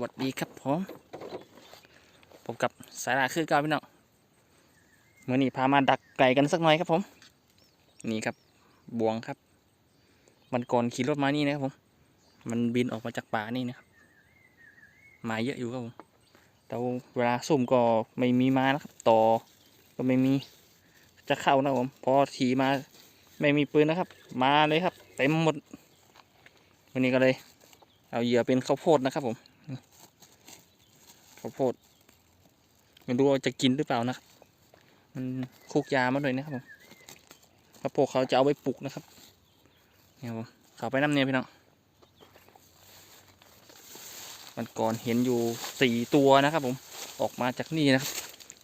วัสดีครับผมผมกับสายลาคือเก่าพี่น้องเมื่อนี้พามาดักไก่กันสักหน่อยครับผม นี่ครับบวงครับวันก่อนขี่รถมานี่นะครับผม มันบินออกมาจากป่านี่นะครับมาเยอะอยู่ครับผมแต่เวลาสุ่มก็ไม่มีมานะครับ ต่อก็ไม่มีจะเข้านะครับผมพอถีมาไม่มีปืนนะครับ มาเลยครับเต็มหมดวันนี้ก็เลย เอาเหยื่อเป็นข้าวโพดนะครับผม ข้าวโพดไม่รู้ว่าจะกินหรือเปล่านะครับมันคุกยามาด้วยนะครับผมข้าวโพดเขาจะเอาไว้ปลูกนะครับเนี่ยผมเขาไปน้ำเนี่ยพี่น้องมันก่อนเห็นอยู่สี่ตัวนะครับ ผมออกมาจากนี่นะครับ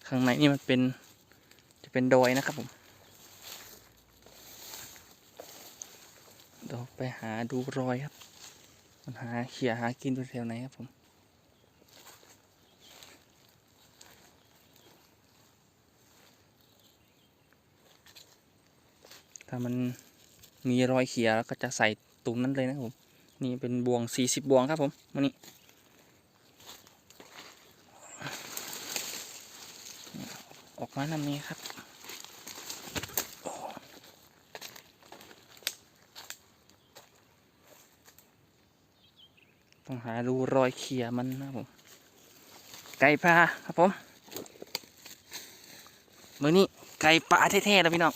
ข้างในนี่มันเป็น จะเป็นดอยนะครับผมเดี๋ยวไปหาดูรอยครับ มันหาเขี่ยหากินอยู่แถวไหนครับผม ถ้ามันมีรอยเขียแล้วก็จะใส่ตุ่มนั้นเลยนะครับผม นี่เป็นบวงสี่สิบบวงครับผมวันนี้ออกมานำนี้ครับต้องหาดูรอยเขียมันนะผมไก่ปลาครับผมมือนี้ไก่ปลาแท้ๆแล้วพี่น้อง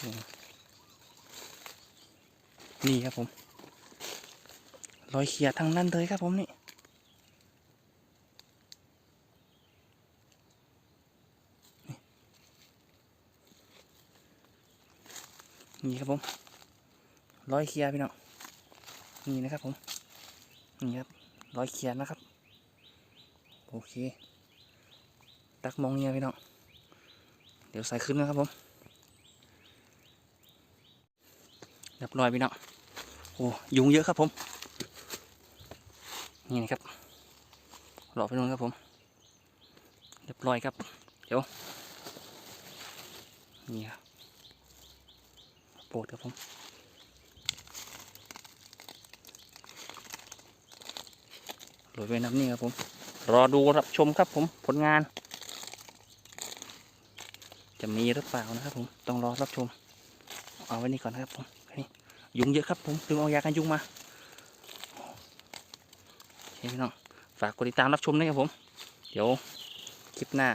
นี่ครับผม รอยเขี่ยทั้งนั้นเลยครับผมนี่นี่ครับผมร้อยเคียร์พี่น้องนี่นะครับผมนี่ครับร้อยเคียร์นะครับโอเคตักมองเนี่ยพี่น้องเดี๋ยวใส่ขึ้นนะครับผม เรียบร้อยพี่น้องโอ้ยุงเยอะครับผม นี่นะครับหลอไปนู่นครับผม เรียบร้อยครับ เดี๋ยว นี่ครับโปรดครับผมโรยไว้น้ำนี่ครับผม รอดูรับชมครับผมผลงาน จะมีหรือเปล่านะครับผม ต้องรอรับชม เอาไว้นี่ก่อนนะครับผม นี่ยุงเยอะครับผมถึงเอายากันยุงมาโอเคพี่น้องฝากกดติดตามรับชมด้ครับผม เดี๋ยวคลิปหน้า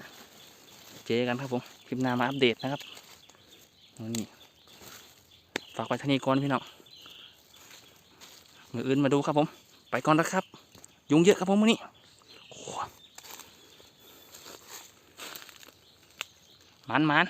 เจอกันครับผม คลิปหน้ามาอัปเดตนะครับนี่ฝากไว้ท่านี้ก่อนพี่น้องมืออื่นมาดูครับผม ไปก่อนแล้วครับ ยุงเยอะครับผมวันนี้มันมัน